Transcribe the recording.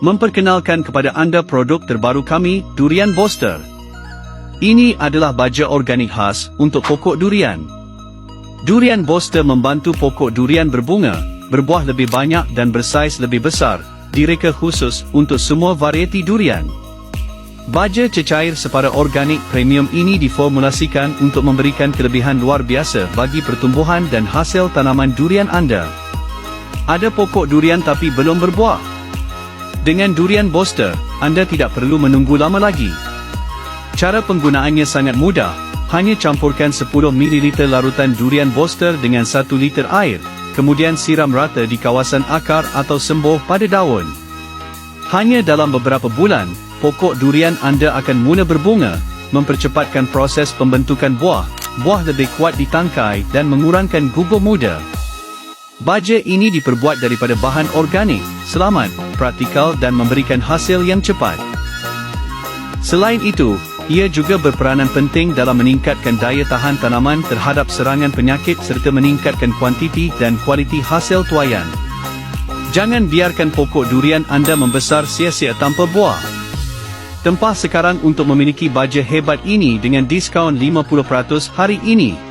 memperkenalkan kepada anda produk terbaru kami, Durian Booster. Ini adalah baja organik khas untuk pokok durian. Durian Booster membantu pokok durian berbunga, berbuah lebih banyak dan bersaiz lebih besar, direka khusus untuk semua varieti durian. Baja cecair separa organik premium ini diformulasikan untuk memberikan kelebihan luar biasa bagi pertumbuhan dan hasil tanaman durian anda. Ada pokok durian tapi belum berbuah? Dengan Durian Booster, anda tidak perlu menunggu lama lagi. Cara penggunaannya sangat mudah, hanya campurkan 10 ml larutan Durian Booster dengan 1 liter air, kemudian siram rata di kawasan akar atau sembuh pada daun. Hanya dalam beberapa bulan, pokok durian anda akan mula berbunga, mempercepatkan proses pembentukan buah, buah lebih kuat ditangkai dan mengurangkan gugur muda. Baja ini diperbuat daripada bahan organik, selamat, praktikal dan memberikan hasil yang cepat. Selain itu, ia juga berperanan penting dalam meningkatkan daya tahan tanaman terhadap serangan penyakit serta meningkatkan kuantiti dan kualiti hasil tuaian. Jangan biarkan pokok durian anda membesar sia-sia tanpa buah. Tempah sekarang untuk memiliki baja hebat ini dengan diskaun 50% hari ini.